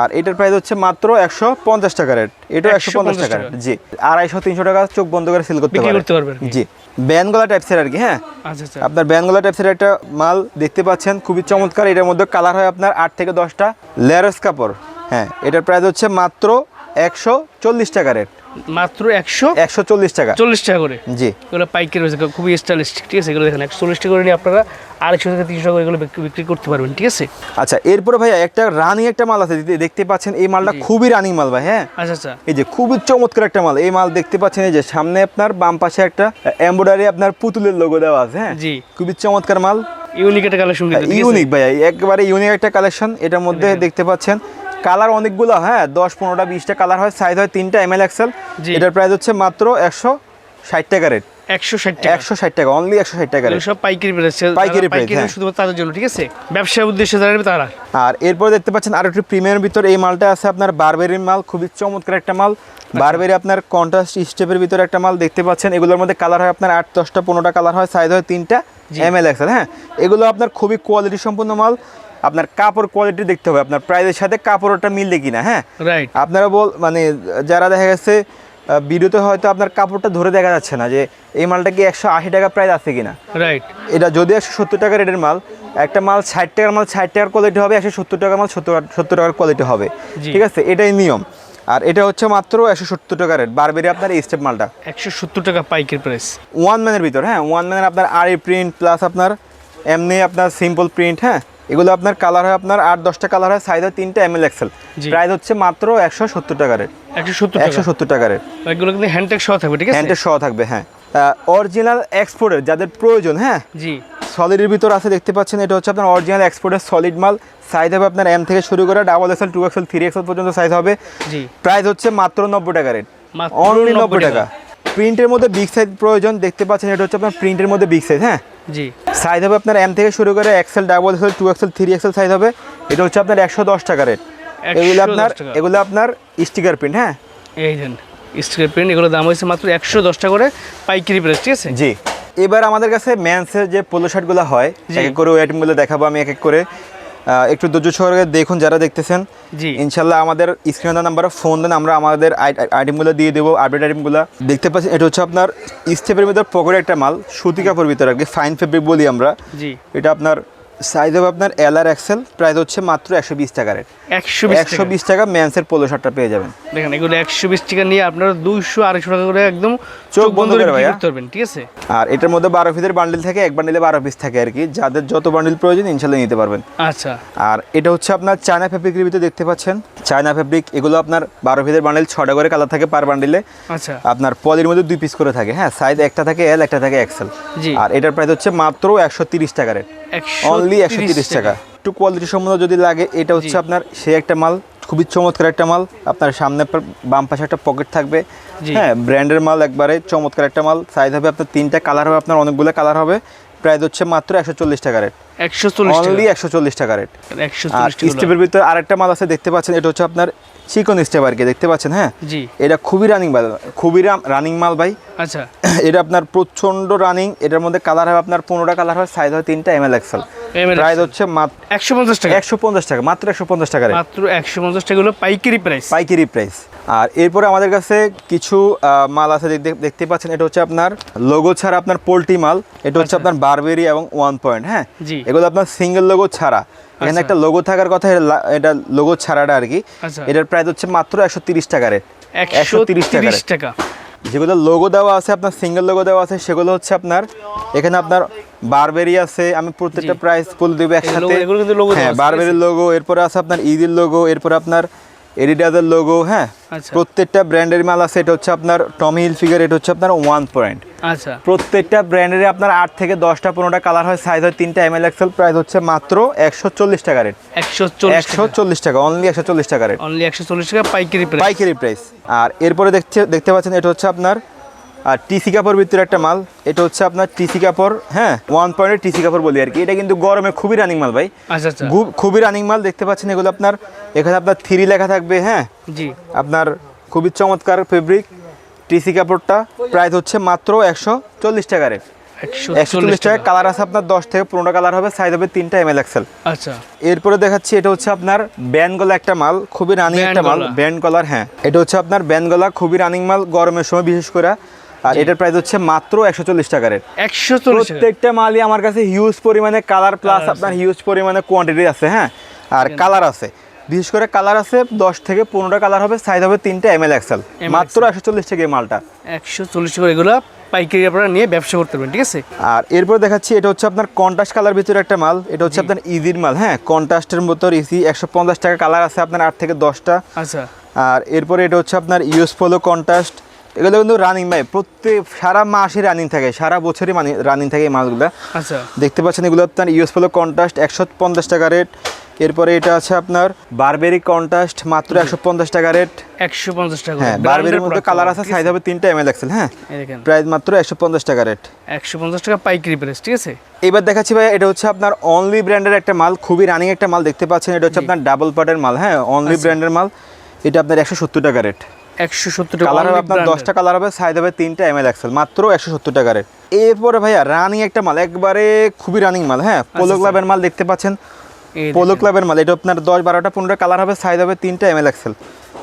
আর এটার প্রাইস হচ্ছে মাত্র একশো পঞ্চাশ টাকা রেট এটাও একশো পঞ্চাশ 150 টাকা। জি। আড়াইশো তিনশো টাকা চোখ বন্ধ করে সেল করতে পারবে কি। জি ব্যানগলা টাইপসের আর কি হ্যাঁ? আচ্ছা আচ্ছা। আপনার ব্যানগলা টাইপসের একটা মাল দেখতে পাচ্ছেন খুবই চমৎকার। এটার মধ্যে কালার হয় আপনার আট থেকে দশটা লেয়ারস কাপড় হ্যাঁ। এটার প্রাইস হচ্ছে মাত্র একশো চল্লিশ টাকা রেট। মাত্র একশো একশো চল্লিশ টাকা। চল্লিশ টাকা করে। জি। এগুলো পাইকারি রয়েছে খুবই স্টাইলিশ ঠিক আছে? এগুলো দেখেন একশো চল্লিশ টাকা করে নিয়ে আপনারা আড়াইশো থেকে তিনশো টাকা করে এগুলো বিক্রি- করতে পারবেন ঠিক আছে? আচ্ছা এরপরে একটা রানিং একটা মাল আছে দেখতে- পাচ্ছেন এই মালটা খুবই রানিং মাল ভাই হ্যাঁ? আচ্ছা আচ্ছা। এই যে খুবই চমৎকার একটা মাল এই মাল দেখতে পাচ্ছেন এই যে সামনে আপনার বাম পাশে একটা এমব্রয়ডারি আপনার পুতুলের লোগো দেওয়া আছে হ্যাঁ? জি। খুবই চমৎকার মাল। ইউনিক একটা কালেকশন? ইউনিক ভাইয়া একবারে ইউনিক একটা কালেকশন এটার মধ্যে দেখতে পাচ্ছেন কালার অনেকগুলো হ্যাঁ দশ পনেরোটা বিশটা কালার হয় সাইজ হয় তিনটা এম এল এক্সেল এটার প্রাইস হচ্ছে মাত্র একশো ষাট টাকা রেট একশো ষাট টাকা। একশো ষাট টাকা অনলি একশো ষাট টাকা সব পাইকারি প্রাইস পাইকারি হ্যাঁ। শুধুমাত্র তাদের জন্য ঠিক আছে? ব্যবসার উদ্দেশ্যে যারা তারা। আর এরপর দেখতে পাচ্ছেন আরও একটু প্রিমিয়ামের ভিতর এই মালটা আছে আপনার বারবেরির মাল খুবই চমৎকার একটা মাল। বারবেরি আপনার কন্ট্রাস্ট স্টেপের ভিতরে একটা মাল দেখতে পাচ্ছেন। এগুলোর মধ্যে কালার হয় আপনার আট দশটা পনেরোটা কালার হয় সাইজ হয় তিনটা এম এল এক্সেল হ্যাঁ। এগুলো আপনার খুবই কোয়ালিটি সম্পন্ন মাল। আপনার কাপড় কোয়ালিটি দেখতে হবে। আপনার প্রাইসের সাথে কাপড়টা মিললে কিনা হ্যাঁ? রাইট আপনারা বল মানে যারা দেখা গেছে ভিডিওতে হয়তো আপনার কাপড়টা ধরে দেখা যাচ্ছে না যে এই মালটা কি একশো আশি টাকা প্রাইস আছে কিনা। রাইট এটা যদি একশো সত্তর টাকা রেটের মাল একটা মাল ষাট টাকার মাল ষাট টাকার কোয়ালিটি হবে একশো সত্তর টাকার মাল সত্তর সত্তর টাকার কোয়ালিটি হবে। ঠিক আছে? এটাই নিয়ম। আর এটা হচ্ছে মাত্র একশো সত্তর টাকা রেট বারবেরি আপনার এই স্টেপ মালটা। একশো সত্তর টাকা পাইকারি প্রাইস ওয়ান ম্যানের ভিতর হ্যাঁ? ওয়ান ম্যানের আপনার আড়ি প্রিন্ট প্লাস আপনার এমনি আপনার সিম্পল প্রিন্ট হ্যাঁ? এগুলো আপনার কালার হয় আপনার আট দশটা কালার হয় সাইজ হয় তিনটা এম এল এক্সেল প্রাইস হচ্ছে মাত্র একশো সত্তর টাকার একশো সত্তর টাকার এগুলো কিন্তু হ্যান্ডটেক সহ থাকবে ঠিক আছে? হ্যান্ডের সহ থাকবে হ্যাঁ। অরিজিনাল এক্সপোর্টের যাদের প্রয়োজন হ্যাঁ? জি। সলিডের ভিতর আছে দেখতে পাচ্ছেন এটা হচ্ছে আপনার অরিজিনাল এক্সপোর্টের সলিড মাল। সাইজ হবে আপনার এম থেকে শুরু করে double XL two XL three XL পর্যন্ত সাইজ হবে। জি। প্রাইস হচ্ছে মাত্র নব্বই টাকা রেট অনলি নব্বই টাকা। প্রিন্টের মধ্যে বিগ সাইজ প্রয়োজন দেখতে পাচ্ছেন এটা হচ্ছে আপনার প্রিন্টের মধ্যে বিগ সাইজ হ্যাঁ? জি। সাইজ হবে আপনার এম থেকে শুরু করে XL double XL two XL three XL size হবে। এটা হচ্ছে আপনার একশো দশ টাকা রেট এগুলো আপনার এগুলো আপনার স্টিকার প্রিন্ট হ্যাঁ? এই স্ক্রিপ প্রিন্ট এগুলো দাম হয়েছে মাত্র একশো দশ টাকা করে পাইকারি প্রাইস ঠিক আছে? জি। এবার আমাদের কাছে ম্যান্সের যে পোলো শার্টগুলো হয়। এক করে ওই আইটেমগুলো দেখাবো আমি এক এক করে। একটু ধৈর্য সহকারে দেখুন যারা দেখতেছেন। জি। ইনশাল্লাহ আমাদের স্ক্রিনে নাম্বারে ফোন দেন আমরা আমাদের আইটেমগুলো দিয়ে দেবো আপডেট আইটেমগুলো দেখতে পাচ্ছেন এটা হচ্ছে আপনার স্টেপের ভিতর পকেটে একটা মাল সুতি কাপড় ভিতরে আর কি ফাইন ফেব্রিক বলি আমরা। জি। এটা আপনার সাইজ হবে আপনার এল আর এক্সেল প্রাইস হচ্ছে মাত্র একশো বিশ টাকার একশো একশো বিশ টাকা ম্যান্সের পোলো শার্টটা পেয়ে যাবেন। দেখেন এগুলো একশো বিশ টাকা নিয়ে আপনারা দুইশো আড়াইশো টাকা করে একদম চোখ বন্ধ করে করে বিক্রি ভাইয়া। করতে পারবেন ঠিক আছে? আর এটার মধ্যে বারো পিসের বান্ডিল থাকে এক বান্ডিলে বারো পিস থাকে আর কি। যাদের যত বান্ডিল প্রয়োজন ইনশাল্লাহ নিতে পারবেন। আচ্ছা। আর এটা হচ্ছে আপনার চায়না ফেব্রিকের ভিতরে দেখতে পাচ্ছেন। চায়না ফেব্রিক এগুলো আপনার বারো পিসের বান্ডিল ছটা করে কালার থাকে পার বান্ডিলে আচ্ছা। আপনার পলির মধ্যে দুই পিস করে থাকে হ্যাঁ? সাইজ একটা থাকে এল একটা থাকে এক্সেল জি। আর এটার প্রাইস হচ্ছে মাত্র একশো তিরিশ টাকা রেট অনলি একশো তিরিশ টাকা। একটু কোয়ালিটি সম্বন্ধে যদি লাগে এটা হচ্ছে আপনার সেই একটা মাল খুবই চমৎকার একটা মাল। আপনার সামনে বাম পাশে একটা পকেট থাকবে। হ্যাঁ ব্র্যান্ডের মাল একবারে চমৎকার একটা মাল। সাইজ হবে আপনার তিনটা কালার হবে আপনার অনেকগুলো কালার হবে। প্রাইস হচ্ছে মাত্র একশো চল্লিশ টাকা রেট অনলি একশো চল্লিশ টাকা রেট একশো আর স্টেপের ভিতরে আরেকটা মাল আছে দেখতে পাচ্ছেন এটা হচ্ছে আপনার চিকন স্টেপ আর কি দেখতে পাচ্ছেন হ্যাঁ? জি। এটা খুবই রানিং মাল খুবই রানিং মাল ভাই। আচ্ছা। (clears throat) এটা আপনার প্রচণ্ড রানিং এটার মধ্যে কালার হবে আপনার পনেরোটা কালার হয় সাইজ হয় তিনটা এম এল এক্সেল প্রাইস হচ্ছে মাত্র একশো পঞ্চাশ টাকা। একশো পঞ্চাশ টাকা মাত্র একশো পঞ্চাশ টাকা মাত্র একশো পঞ্চাশ টাকা হলো পাইকারি প্রাইস পাইকারি প্রাইস আর এরপরে আমাদের কাছে কিছু মাল আছে দেখ- দেখতে পাচ্ছেন এটা হচ্ছে আপনার লোগো ছাড়া আপনার পোল্ট্রি মাল এটা হচ্ছে আপনার বারবেরি এবং ওয়ান পয়েন্ট হ্যাঁ? এগুলো আপনার সিঙ্গেল লোগো ছাড়া। এখানে আচ্ছা। একটা লোগো থাকার কথা এটা লোগো ছাড়াটা আর কি। আচ্ছা। এটার প্রাইস হচ্ছে মাত্র একশো তিরিশ টাকা রেট একশো তিরিশ টাকা। যেগুলো লোগো দেওয়া আছে আপনার সিঙ্গেল লোগো দেওয়া আছে সেগুলো হচ্ছে আপনার এখানে আপনার বারবেরি আছে আমি প্রত্যেকটা প্রাইস বলে দেবো একসাথে। বারবেরি হ্যাঁ বারবেরির লোগো এরপরে আছে আপনার ইদির লোগো এরপরে আপনার এডিডাসের লোগো হ্যাঁ? আচ্ছা। প্রত্যেকটা ব্র্যান্ডের মাল আছে এটা হচ্ছে আপনার টমি হিল ফিগার এটা হচ্ছে আপনার ওয়ান পয়েন্ট আচ্ছা। প্রত্যেকটা ব্র্যান্ডের আপনার আট থেকে দশটা পনেরোটা কালার হয় সাইজ হয় তিনটা এম এল এক্সেল প্রাইস হচ্ছে মাত্র একশো চল্লিশ টাকা রেট একশো চল্লিশ টাকা। অনলি একশো চল্লিশ টাকা রেট অনলি একশো চল্লিশ টাকা পাইকারি প্রাইস পাইকারি প্রাইস আর এরপরে দেখতে দেখতে পাচ্ছেন এটা হচ্ছে আপনার আর টিসি কাপড় ভিতরে একটা মাল এটা হচ্ছে আপনার টিসি কাপড় হ্যাঁ ওয়ান পয়েন্টের টিসি কাপড় বলি আর কি। এটা কিন্তু গরমে খুবই রানিং মাল ভাই। আচ্ছা আচ্ছা। খুবই রানিং মাল দেখতে পাচ্ছেন এগুলো আপনার এখানে আপনার থ্রি লেখা থাকবে হ্যাঁ। জি। আপনার খুবই চমৎকার ফেব্রিক টিসি কাপড়টা প্রাইস হচ্ছে মাত্র একশো চল্লিশ টাকা রেট একশো চল্লিশ টাকা। কালার আছে আপনার দশ থেকে পনেরো কালার হবে সাইজ হবে তিনটা এম এল এক্সেল আচ্ছা। এরপরে দেখাচ্ছি এটা হচ্ছে আপনার ব্যান্ড গলা একটা মাল খুবই রানিং একটা মাল। ব্যান্ড গলার হ্যাঁ। এটা হচ্ছে আপনার ব্যান্ড গলা খুবই রানিং মাল গরমের সময় বিশেষ করে। আর এটার প্রাইস হচ্ছে মাত্র একশো চল্লিশ টাকার একশো প্রত্যেকটা মালই আমার কাছে হিউজ পরিমাণে কালার প্লাস আপনার হিউজ পরিমাণে কোয়ান্টিটি আছে হ্যাঁ? আর কালার আছে। বিশেষ করে কালার আছে দশ থেকে পনেরোটা কালার হবে সাইজ হবে তিনটা এম এল এক্সেল মাত্র একশো চল্লিশ টাকা মালটা। একশো চল্লিশ টাকা এগুলো পাইকারি আপনারা নিয়ে ব্যবসা করতে পারবেন ঠিক আছে? আর এরপর দেখাচ্ছি এটা হচ্ছে আপনার কন্ট্রাস্ট কালার ভিতরে একটা মাল। এটা হচ্ছে আপনার ইজির মাল হ্যাঁ? কন্ট্রাস্টের মতো ইজি একশো পঞ্চাশ টাকা কালার আছে আপনার আট থেকে দশটা। আচ্ছা। আর এরপরে এটা হচ্ছে আপনার ইউএস পোলো কন্ট্রাস্ট এগুলো কিন্তু রানিং ভাই। প্রত্যেক সারা মাসে রানিং থাকে সারা বছরই মানে রানিং থাকে এই মালগুলো। আচ্ছা। দেখতে পাচ্ছেন এগুলো আপনার ইউএস পোলো কন্ট্রাস্ট একশো পঞ্চাশ টাকা রেট এরপরে এটা আছে আপনার বারবেরি কন্ট্রাস্ট মাত্র একশো পঞ্চাশ টাকা রেট একশো পঞ্চাশ টাকা হ্যাঁ বারবেরির মধ্যে কালার আছে সাইজ হবে তিনটা এম এল এক্সেল হ্যাঁ? প্রাইস মাত্র একশো পঞ্চাশ টাকা রেট একশো পঞ্চাশ টাকা পাইকারি প্রাইস ঠিক আছে? এবার দেখাচ্ছি ভাই এটা হচ্ছে আপনার অনলি ব্র্যান্ডের একটা মাল খুবই রানিং একটা মাল। দেখতে পাচ্ছেন এটা হচ্ছে আপনার ডাবল পার্টের মাল হ্যাঁ? অনলি ব্র্যান্ডের মাল। এটা আপনার একশো সত্তর টাকা রেট একশো সত্তর কালার হবে আপনার। দশটা কালার হবে সাইজ হবে তিনটা এম এল এক্সেল মাত্র একশো সত্তর টাকা রেট এরপরে ভাইয়া রানিং একটা মাল একবারে খুবই রানিং মাল হ্যাঁ? পোলো আচ্ছা। ক্লাবের মাল দেখতে পাচ্ছেন? পোলো ক্লাবের মাল এটা আপনার দশ বারোটা পনেরো কালার হবে সাইজ হবে তিনটা এম এল এক্সেল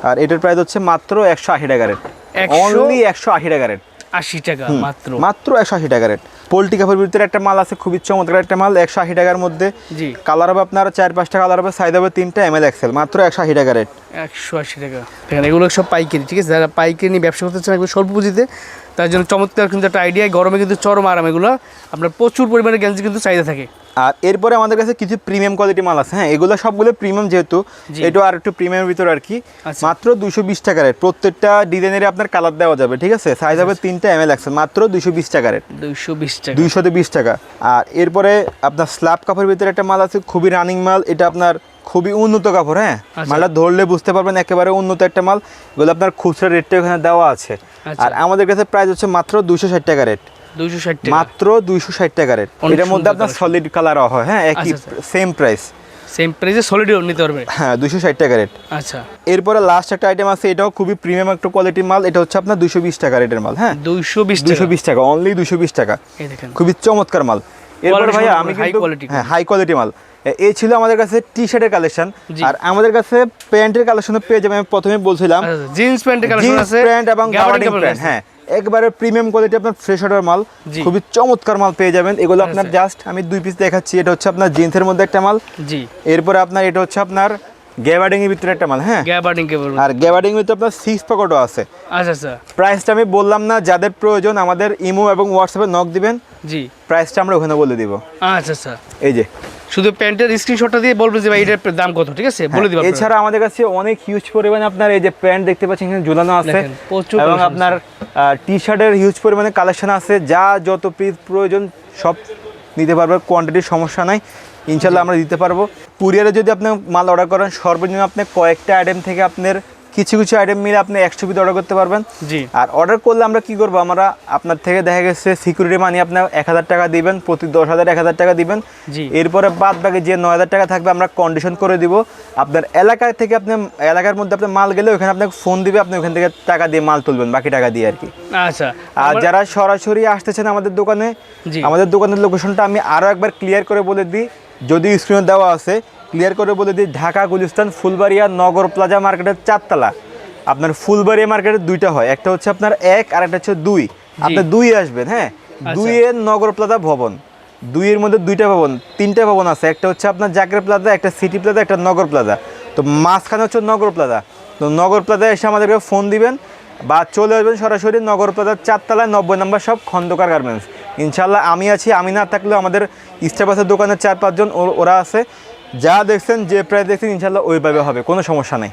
আর এটার প্রাইস হচ্ছে মাত্র একশো আশি টাকা রেট অনলি একশো আশি টাকা রেট আশি টাকা মাত্র। মাত্র একশো আশি টাকা রেট পোল্ট্রি কাপড়ের ভিতরে একটা মাল আছে খুবই চমৎকার একটা মাল একশো আশি টাকার মধ্যে। জি। কালার হবে আপনার চার পাঁচটা কালার হবে সাইজ হবে তিনটা এম এল এক্সেল মাত্র একশো আশি টাকা রেট একশো আশি টাকা। এগুলো সব পাইকারি ঠিক আছে? যারা পাইকারি নিয়ে ব্যবসা করতে চান স্বল্প পুঁজিতে তার জন্য চমৎকার কিন্তু একটা আইডিয়া গরমে কিন্তু চরম আরাম এগুলো। আপনার প্রচুর পরিমাণে গেঞ্জি কিন্তু চাহিদা থাকে। আর এরপরে আমাদের কাছে কিছু প্রিমিয়াম কোয়ালিটি মাল আছে হ্যাঁ? এগুলো সবগুলো প্রিমিয়াম যেহেতু। এটা আর একটু প্রিমিয়ামের ভিতরে আর কি। আচ্ছা। মাত্র দুশো বিশ টাকা রেট প্রত্যেকটা ডিজাইনের আপনার কালার দেওয়া যাবে ঠিক আছে? সাইজ হবে তিনটা এম এল এক্সেল মাত্র দুশো বিশ টাকা রেট দুইশো বিশ টাকা। দুইশোতে বিশ টাকা। আর এরপরে আপনার স্ল্যাব কাপড়ের ভিতরে একটা মাল আছে খুবই রানিং মাল। এটা আপনার খুবই উন্নত কাপড় হ্যাঁ? আচ্ছা। মালটা ধরলে বুঝতে পারবেন একেবারে উন্নত একটা মাল। এগুলো আপনার খুচরা রেটটা এখানে দেওয়া আছে। আচ্ছা। আর আমাদের কাছে প্রাইস হচ্ছে মাত্র দুশো ষাট টাকা রেট মাত্র দুইশো ষাট টাকা রেট এটার মধ্যে আপনার সলিড কালার হয় হ্যাঁ একই আচ্ছা, আচ্ছা। সেম প্রাইস সেম প্রাইসে সলিডিও নিতে পারবে? হ্যাঁ দুশো ষাট টাকা রেট আচ্ছা। এরপরে লাস্ট একটা আইটেম আছে এটাও খুবই প্রিমিয়াম একটা কোয়ালিটির মাল এটা হচ্ছে আপনার দুশো বিশ টাকা রেটের মাল হ্যাঁ? দুইশো বিশ দুশো বিশ টাকা অনলি দুশো বিশ টাকা। খুবই চমৎকার মাল। এরপরে ভাইয়া আমি হ্যাঁ হাই কোয়ালিটি মাল। এ- এই ছিল আমাদের কাছে টি শার্টের কালেকশন আর আমাদের কাছে প্যান্টের কালেকশন পেয়ে যাবেন। আমি প্রথমে বলছিলাম জিন্স প্যান্টের কালেকশন আছে প্যান্ট এবং গাবার্ডিন প্যান্ট হ্যাঁ। একবারে প্রিমিয়াম কোয়ালিটি আপনার ফ্রেশ অর্ডার মাল খুবই চমৎকার মাল পেয়ে যাবেন। এগুলো আপনার। জাস্ট আমি দুই পিস দেখাচ্ছি এটা হচ্ছে আপনার জিন্সের মধ্যে একটা মাল। জি। এরপরে আপনার এটা হচ্ছে আপনার গ্যাবার্ডিং এর ভিতরে একটা মাল হ্যাঁ? গাবার্ডিন কেবল আর গ্যাবার্ডিং এর ভিতরে আপনার সিক্স পকেটও আছে। আচ্ছা আচ্ছা। প্রাইসটা আমি বললাম না যাদের প্রয়োজন আমাদের ইমো এবং হোয়াটসঅ্যাপে নক দিবেন। জি। প্রাইসটা আমরা ওখানে বলে দিব। আচ্ছা আচ্ছা। এই যে শুধু প্যান্টের স্ক্রিনশটটা দিয়ে বলবে যে ভাই এটার দাম কত ঠিক আছে? বলে দিবা হ্যাঁ, এছাড়া আমাদের কাছে অনেক হিউজ পরিমাণে আপনার এই যে প্যান্ট দেখতে পাচ্ছেন এখানে ঝুলানো আছে। এবং আপনার টি শার্টের হিউজ পরিমাণে কালেকশন আছে। যা যত পিস প্রয়োজন সব নিতে পারবে কোয়ান্টিটির সমস্যা নাই। ইনশাল্লাহ আমরা দিতে পারব। কুরিয়ারে যদি আপনি মাল অর্ডার করেন সর্বনিম্ন আপনি কয়েকটা আইটেম থেকে আপনার কিছু কিছু আইটেম মিলে আপনি একশো পিস অর্ডার করতে পারবেন। জি। আর অর্ডার করলে আমরা কি করব? আমরা আপনার থেকে দেখা গেছে সিকিউরিটি মানি আপনার এক হাজার টাকা দিবেন প্রতি দশ হাজার এক হাজার টাকা দিবেন। জি। এরপরে বাদ বাকি যে নয় হাজার টাকা থাকবে আমরা কন্ডিশন করে দিব। আপনার এলাকা থেকে আপনি এলাকার মধ্যে আপনার মাল গেলে ওখানে আপনাকে ফোন দিবে আপনি ওখান থেকে টাকা দিয়ে মাল তুলবেন বাকি টাকা দিয়ে আর কি। আচ্ছা। আর যারা সরাসরি আসতেছেন আমাদের দোকানে আমাদের দোকানের লোকেশনটা আমি আরও একবার ক্লিয়ার করে বলে দিই। যদি স্ক্রিনে দেওয়া আছে ক্লিয়ার করে বলে দিই ঢাকা গুলিস্তান ফুলবাড়িয়া নগর প্লাজা মার্কেটের চারতলা। আপনার ফুলবাড়িয়া মার্কেটের দুইটা হয় একটা হচ্ছে আপনার এক আর একটা হচ্ছে দুই। আপনি দুই আসবেন হ্যাঁ? দুইয়ের নগর প্লাজা ভবন দুইয়ের মধ্যে দুইটা ভবন তিনটা ভবন আছে একটা হচ্ছে আপনার জাকের প্লাজা একটা সিটি প্লাজা একটা নগর প্লাজা। তো মাঝখানে হচ্ছে নগর প্লাজা। তো নগর প্লাজা এসে আমাদেরকে ফোন দিবেন বা চলে আসবেন সরাসরি নগর প্লাজার চারতলায় নব্বই নম্বর সব খন্দকার গার্মেন্টস ইনশাল্লাহ আমি আছি আমি না থাকলেও আমাদের স্টাফাসের দোকানের চার পাঁচজন ওরা আছে। যা দেখছেন যে প্রায় দেখছেন ইনশাল্লাহ ওইভাবে হবে কোনো সমস্যা নেই।